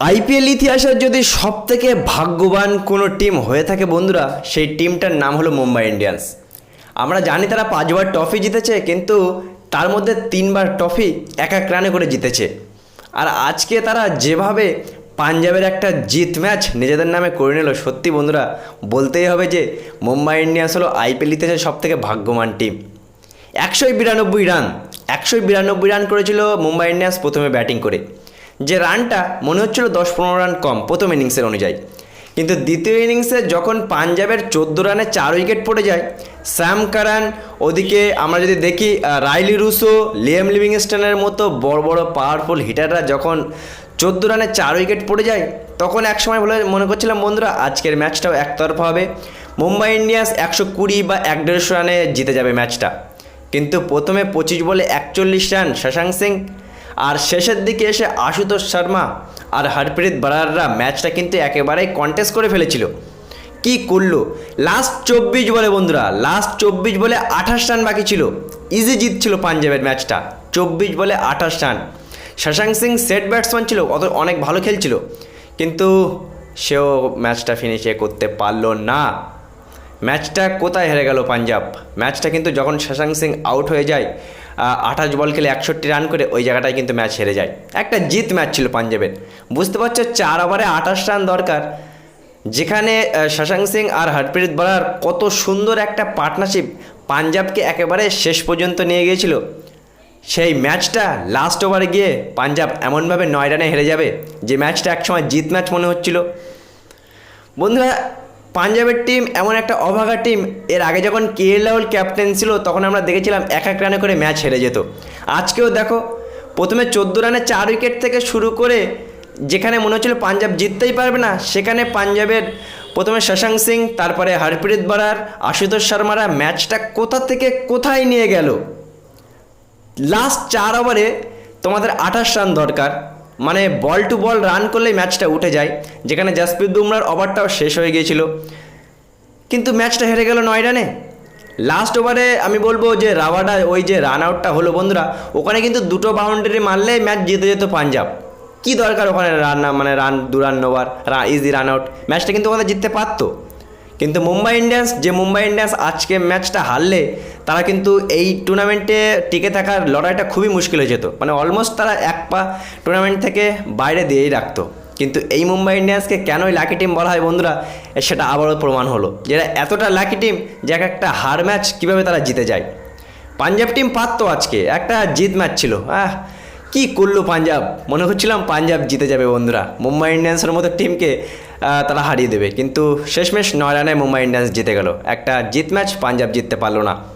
IPL ইতিহাসের যদি সব থেকে ভাগ্যবান কোনো টিম হয়ে থাকে বন্ধুরা, সেই টিমটার নাম হলো মুম্বাই ইন্ডিয়ান্স। আমরা জানি তারা পাঁচবার ট্রফি জিতেছে, কিন্তু তার মধ্যে তিনবার ট্রফি এক এক রানে করে জিতেছে। আর আজকে তারা যেভাবে পাঞ্জাবের একটা জিত ম্যাচ নিজেদের নামে করে নিল, সত্যি বন্ধুরা, বলতেই হবে যে মুম্বাই ইন্ডিয়ান্স হলো আইপিএল ইতিহাসের সব থেকে ভাগ্যবান টিম। একশোই বিরানব্বই রান, একশোই বিরানব্বই রান করেছিল মুম্বাই ইন্ডিয়ান্স প্রথমে ব্যাটিং করে। যে রানটা মনে হচ্ছিল দশ পনেরো রান কম প্রথম ইনিংসের অনুযায়ী। কিন্তু দ্বিতীয় ইনিংসে যখন পাঞ্জাবের চোদ্দ রানে চার উইকেট পড়ে যায়, স্যাম কারান, ওদিকে আমরা যদি দেখি রাইলি রুসো, লিয়াম লিভিংস্টনের মতো বড় বড় পাওয়ারফুল হিটাররা যখন চোদ্দ রানে চার উইকেট পড়ে যায়, তখন একসময় বলে মনে করছিলাম, বন্ধুরা, আজকের ম্যাচটাও একতরফা হবে। মুম্বাই ইন্ডিয়ান্স একশো কুড়ি বা এক দেড়শো রানে জিতে যাবে ম্যাচটা। কিন্তু প্রথমে পঁচিশ বলে একচল্লিশ রান শশাঙ্ক সিং আর শেষের দিকে এসে আশুতোষ শর্মা আর হরপ্রীত বরাররা ম্যাচটা কিন্তু একেবারেই কন্টেস্ট করে ফেলেছিল। কি করল? লাস্ট চব্বিশ বলে বন্ধুরা লাস্ট চব্বিশ বলে আঠাশ রান বাকি ছিল। ইজি জিতছিল পাঞ্জাবের ম্যাচটা, চব্বিশ বলে আঠাশ run. Shashank Singh set batsman ছিল, অত অনেক ভালো খেলছিল। কিন্তু সেও ম্যাচটা ফিনিশে করতে পারল না। ম্যাচটা কোথায় হেরে গেল পাঞ্জাব? ম্যাচটা কিন্তু যখন শশাঙ্ক সিং আউট হয়ে যায় আঠাশ বল খেলে একষট্টি রান করে ওই জায়গাটায় কিন্তু ম্যাচ হেরে যায়। একটা জিত ম্যাচ ছিল পাঞ্জাবের। বুঝতে পারছ, চার ওভারে আঠাশ রান দরকার। যেখানে শশাঙ্ক সিং আর হরপ্রীত বলার কত সুন্দর একটা পার্টনারশিপ পাঞ্জাবকে একেবারে শেষ পর্যন্ত নিয়ে গিয়েছিল। সেই ম্যাচটা লাস্ট ওভারে গিয়ে পাঞ্জাব এমনভাবে নয় রানে হেরে যাবে, যে ম্যাচটা একসময় জিত ম্যাচ মনে হচ্ছিল। বন্ধুরা পাঞ্জাবের টিম এমন একটা অভাগা টিম এর আগে যখন কে রাহুল ক্যাপ্টেন ছিল, তখন আমরা দেখেছিলাম এক এক রানে করে ম্যাচ হেরে যেত। আজকেও দেখো, প্রথমে চোদ্দ রানে চার উইকেট থেকে শুরু করে যেখানে মনে হচ্ছিল পাঞ্জাব জিততেই পারবে না, সেখানে পাঞ্জাবের প্রথমে শশাঙ্ক সিং, তারপরে হরপ্রীত বরার, আশুতোষ শর্মারা ম্যাচটা কোথা থেকে কোথায় নিয়ে গেল? লাস্ট চার ওভারে তোমাদের আঠাশ রান দরকার। মানে বল টু বল রান করলেই ম্যাচটা উঠে যায়। যেখানে জাসপ্রীত বুমরার ওভারটাও শেষ হয়ে গিয়েছিল। কিন্তু ম্যাচটা হেরে গেল নয় রানে লাস্ট ওভারে আমি বলব যে রাওয়াডা ওই যে রান আউটটা হলো বন্ধুরা, ওখানে কিন্তু দুটো বাউন্ডারি মারলে ম্যাচ জিতে যেত পাঞ্জাব। কি দরকার ওখানে রান মানে রান দু run over easy run out ম্যাচটা কিন্তু ওখানে জিততে পারতো। কিন্তু মুম্বাই ইন্ডিয়ান্স যে মুম্বাই ইন্ডিয়ান্স আজকে ম্যাচটা হারলে তারা কিন্তু এই টুর্নামেন্টে টিকে থাকার লড়াইটা খুবই মুশকিল হয়ে যেত। মানে অলমোস্ট তারা এক পা টুর্নামেন্ট থেকে বাইরে দিয়েই রাখতো। কিন্তু এই মুম্বাই ইন্ডিয়ান্সকে কেনই লাকি টিম বলা হয় বন্ধুরা, সেটা আবারও প্রমাণ হলো। যেটা এতটা লাকি টিম যে এক একটা হার ম্যাচ কীভাবে তারা জিতে যায়। পাঞ্জাব টিম পারতো আজকে, একটা জিত ম্যাচ ছিল। আহ, কি করল পাঞ্জাব? মনে হচ্ছিলাম পাঞ্জাব জিতে যাবে বন্ধুরা। মুম্বাই ইন্ডিয়ান্সের মতো টিমকে তারা হারিয়ে দেবে। কিন্তু শেষমেশ নয় রানে মুম্বাই ইন্ডিয়ান্স জিতে গেল। একটা জিত ম্যাচ পাঞ্জাব জিততে পারল না।